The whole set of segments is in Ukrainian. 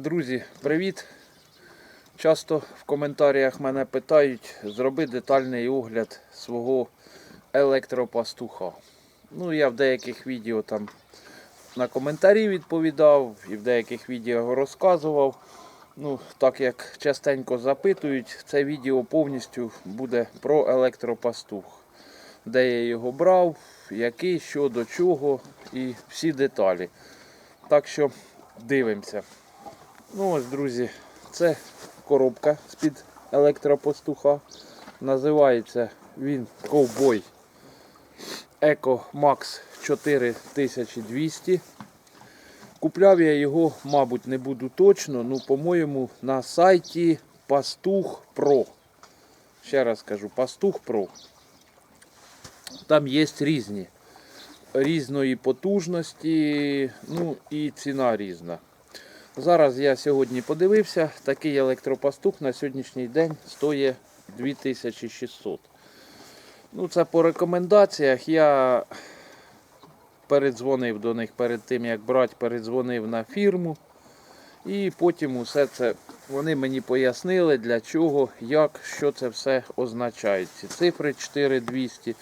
Друзі, привіт! Часто в коментарях мене питають, зроби детальний огляд свого електропастуха. Ну, я в деяких відео там на коментарі відповідав і в деяких відео розказував. Ну, так як частенько запитують, це відео повністю буде про електропастух. Де я його брав, який, що до чого і всі деталі. Так що дивимося. Ну ось, друзі, це коробка з-під електропастуха. Називається він ковбой Eco Max 4200. Купляв я його, мабуть, не буду точно, ну, по-моєму, на сайті Пастух Pro. Ще раз кажу, Пастух Pro. Там є різні. Різної потужності, ну і ціна різна. Зараз я сьогодні подивився, такий електропастух на сьогоднішній день стоїть 2600. Ну, це по рекомендаціях. Я передзвонив до них перед тим, як брати, передзвонив на фірму. І потім усе це вони мені пояснили, для чого, як, що це все означає. Ці цифри 4200.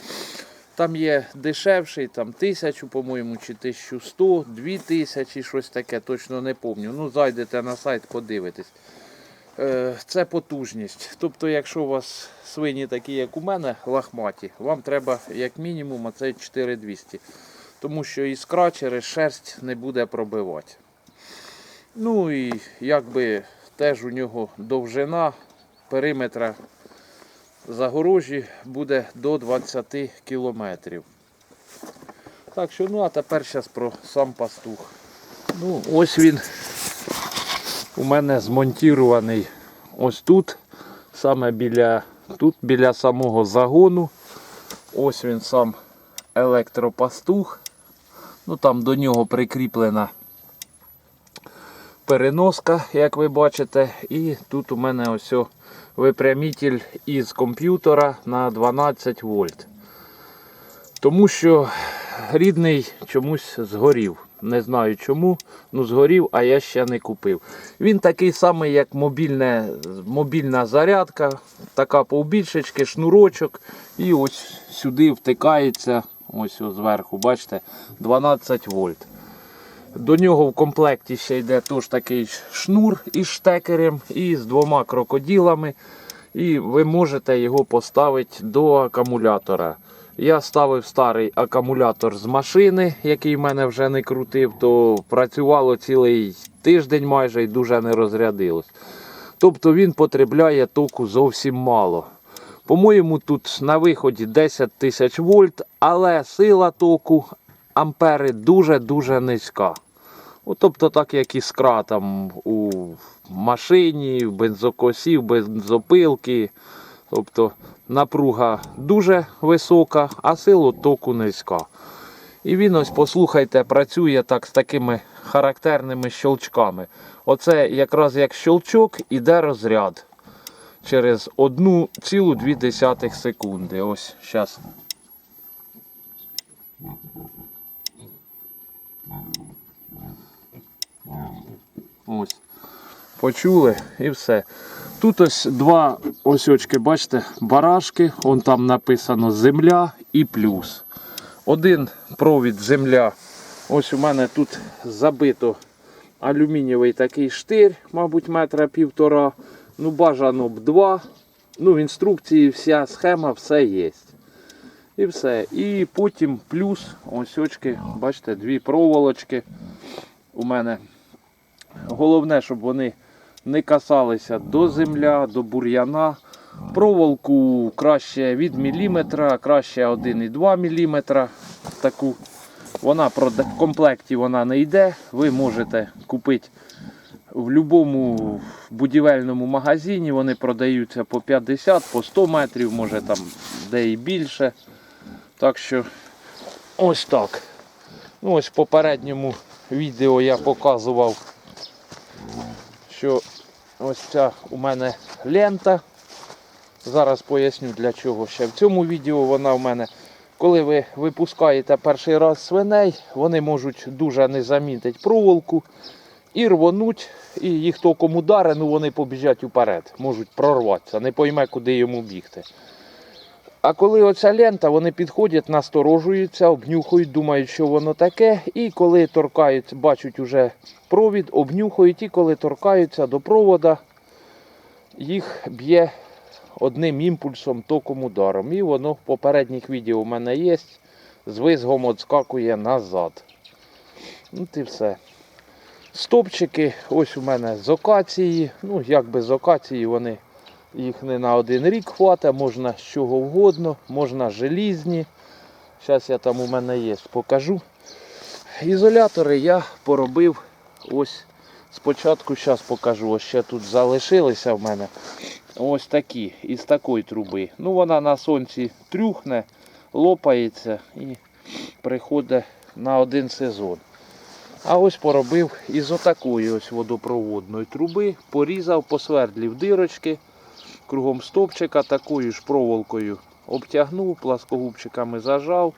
Там є дешевший, там 1000, по-моєму, чи 1100, 2000, щось таке, точно не пам'ятаю. Ну, зайдете на сайт, подивитесь. Е, Це потужність. Тобто, якщо у вас свині такі, як у мене, лахматі, вам треба як мінімум оцей 4200. Тому що іскра через шерсть не буде пробивати. Ну і якби теж у нього довжина периметра загорожі буде до 20 кілометрів. Так що, ну а тепер зараз про сам пастух. Ну, ось він у мене змонтірований ось тут, саме біля, тут біля самого загону. Ось він сам електропастух. Ну там до нього прикріплена переноска, як ви бачите. І тут у мене ось випрямитель із комп'ютера на 12 вольт. Тому що рідний чомусь згорів. Не знаю чому, ну згорів, а я ще не купив. Він такий самий, як мобільне, мобільна зарядка, така повбільшечки, шнурочок. І ось сюди втикається, ось зверху, бачите, 12 вольт. До нього в комплекті ще йде теж такий шнур із штекерем і з двома крокодилами. І ви можете його поставити до акумулятора. Я ставив старий акумулятор з машини, який в мене вже не крутив, то працювало цілий тиждень майже і дуже не розрядилось. Тобто він потребляє току зовсім мало. По-моєму, тут на виході 10 тисяч вольт, але сила току ампери дуже-дуже низька. От, тобто, так як іскра там у машині, в бензокосі, в бензопилки. Тобто напруга дуже висока, а сила току низька. І він ось, послухайте, працює так з такими характерними щелчками. Оце якраз як щелчок іде розряд через 1,2 секунди. Ось зараз. Ось. Почули і все. Тут ось два осьочки, бачите, барашки, он там написано земля і плюс. Один провід земля. Ось у мене тут забито алюмінієвий такий штир, мабуть, метра півтора. Ну, бажано б два. Ну, в інструкції вся схема, все є. І все. І потім плюс ось очки, бачите, дві проволочки у мене. Головне, щоб вони не касалися до земля, до бур'яна. Проволоку краще від міліметра, краще 1,2 міліметра. Таку. Вона в комплекті вона не йде. Ви можете купити в будь-якому будівельному магазині. Вони продаються по 50, по 100 метрів, може там де і більше. Так що ось так. Ну, ось в попередньому відео я показував, що ось ця у мене лента. Зараз поясню для чого ще. В цьому відео вона в мене, коли ви випускаєте перший раз свиней, вони можуть дуже не замітити проволоку і рвонуть і їх током удари, ну вони побіжать уперед, можуть прорватися, не пойме, куди йому бігти. А коли оця лента, вони підходять, насторожуються, обнюхують, думають, що воно таке. І коли торкаються, бачать уже провід, обнюхують, і коли торкаються до провода, їх б'є одним імпульсом, током ударом. І воно в попередніх відео у мене є. З визгом отскакує назад. Ну, і все. Стопчики, ось у мене з окації. Ну, якби з окації вони їх не на один рік хватить, можна з чого угодно, можна желізні. Зараз я там у мене є, покажу. Ізолятори я поробив ось спочатку, зараз покажу, ось ще тут залишилися в мене. Ось такі, із такої труби. Ну вона на сонці трюхне, лопається і приходить на один сезон. А ось поробив із отакої ось водопроводної труби, порізав, посвердлів дирочки, кругом стопчика такою ж проволокою обтягнув, пласкогубчиками зажав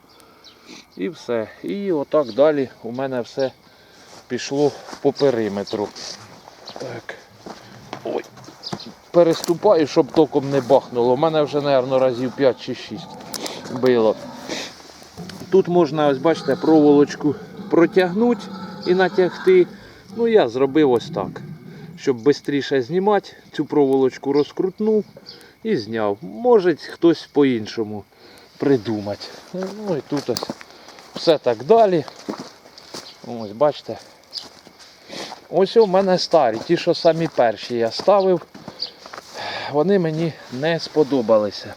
і все. І отак далі у мене все пішло по периметру. Так. Ой. Переступаю, щоб током не бахнуло. У мене вже, мабуть, разів 5 чи 6 било. Тут можна, ось бачите, проволочку протягнути і натягти. Ну, я зробив ось так. Щоб швидше знімати, цю проволочку розкрутнув і зняв. Може хтось по-іншому придумати. Ну і тут ось все так далі. Ось бачите. Ось у мене старі, ті, що самі перші я ставив, вони мені не сподобалися.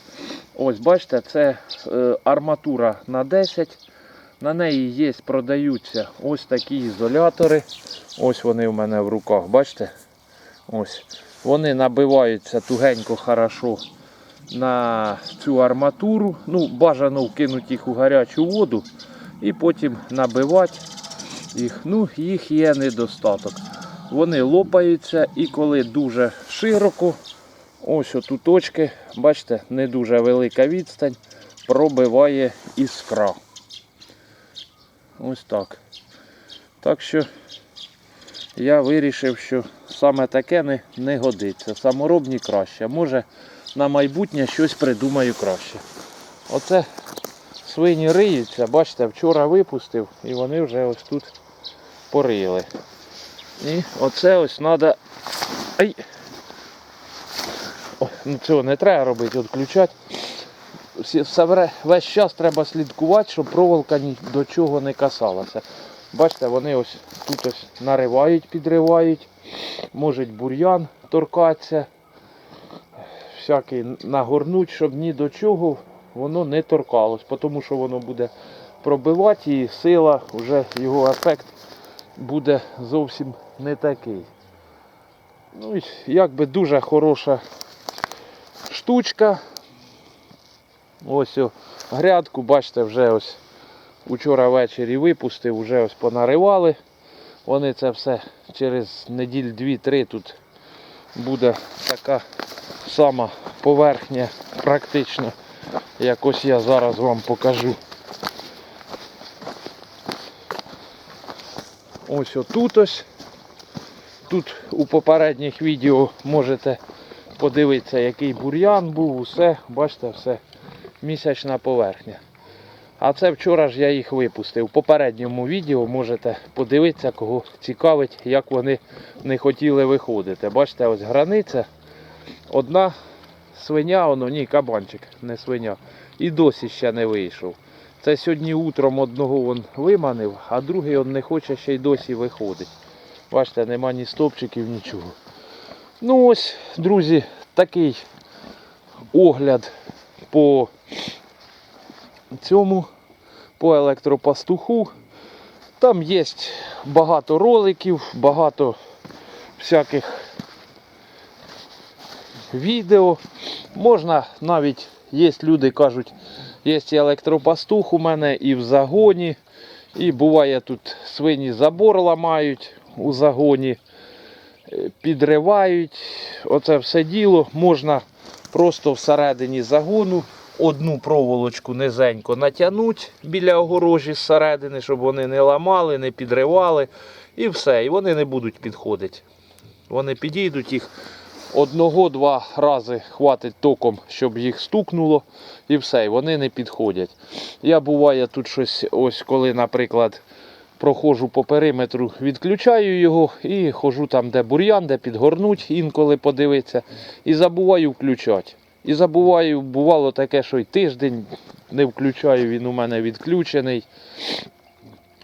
Ось бачите, це е, арматура на 10. На неї є, продаються ось такі ізолятори. Ось вони у мене в руках, бачите? Ось. Вони набиваються тугенько хорошо на цю арматуру. Ну, бажано вкинути їх у гарячу воду і потім набивати їх. Ну, їх є недостаток. Вони лопаються і коли дуже широко, ось оту точки, бачите, не дуже велика відстань, пробиває іскра. Ось так. Так що я вирішив, що саме таке не, не годиться. Саморобні краще. Може на майбутнє щось придумаю краще. Оце свині риються, бачите, вчора випустив і вони вже ось тут порили. І оце ось треба. Ай! О, ну цього не треба робити, відключати. Весь час треба слідкувати, щоб проволока ні до чого не касалася. Бачите, вони ось тут ось наривають, підривають, можуть бур'ян торкатися, всякий нагорнуть, щоб ні до чого воно не торкалось, тому що воно буде пробивати і сила, вже його ефект буде зовсім не такий. Ну, якби дуже хороша штучка. Ось о, грядку, бачите, вже ось учора ввечері випустив, вже ось понаривали. Вони це все через неділь 2-3 тут буде така сама поверхня практично, як ось я зараз вам покажу. Ось отут ось. Тут у попередніх відео можете подивитися, який бур'ян був, усе, бачите, все місячна поверхня. А це вчора ж я їх випустив. В попередньому відео можете подивитися, кого цікавить, як вони не хотіли виходити. Бачите, ось границя. Одна свиня, воно ні, кабанчик, не свиня. І досі ще не вийшов. Це сьогодні утром одного він виманив, а другий він не хоче ще й досі виходить. Бачите, нема ні стопчиків, нічого. Ну ось, друзі, такий огляд по цьому, по електропастуху. Там є багато роликів, багато всяких відео. Можна навіть, є люди кажуть, є і електропастух у мене і в загоні. І буває тут свині забор ламають у загоні, е, підривають. Оце все діло можна просто всередині загону одну проволочку низенько натягнути біля огорожі зсередини, щоб вони не ламали, не підривали. І все, і вони не будуть підходити. Вони підійдуть їх одного-два рази хватить током, щоб їх стукнуло, і все, і вони не підходять. Я буває тут щось, ось коли, наприклад, проходжу по периметру, відключаю його і хожу там, де бур'ян, де підгорнуть, інколи подивитися, і забуваю включати. І забуваю, бувало таке, що й тиждень не включаю, він у мене відключений.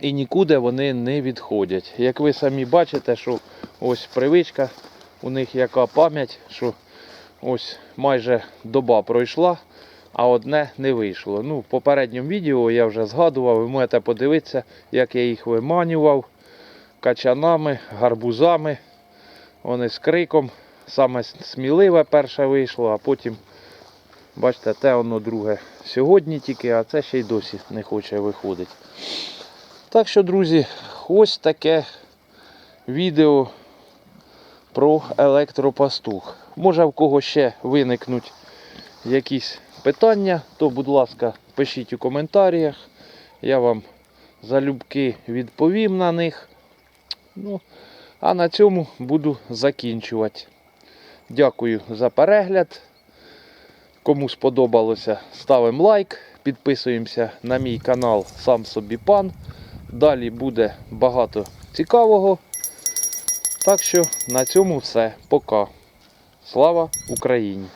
І нікуди вони не відходять. Як ви самі бачите, що ось привичка, у них яка пам'ять, що ось майже доба пройшла, а одне не вийшло. Ну, в попередньому відео я вже згадував, ви можете подивитися, як я їх виманював качанами, гарбузами. Вони з криком. Саме сміливе перше вийшло, а потім, бачите, те воно друге сьогодні тільки, а це ще й досі не хоче виходити. Так що, друзі, ось таке відео про електропастух. Може в кого ще виникнуть якісь питання, то, будь ласка, пишіть у коментарях. Я вам залюбки відповім на них. Ну, а на цьому буду закінчувати. Дякую за перегляд. Кому сподобалося, ставимо лайк, підписуємося на мій канал Сам собі пан. Далі буде багато цікавого. Так що на цьому все. Пока. Слава Україні!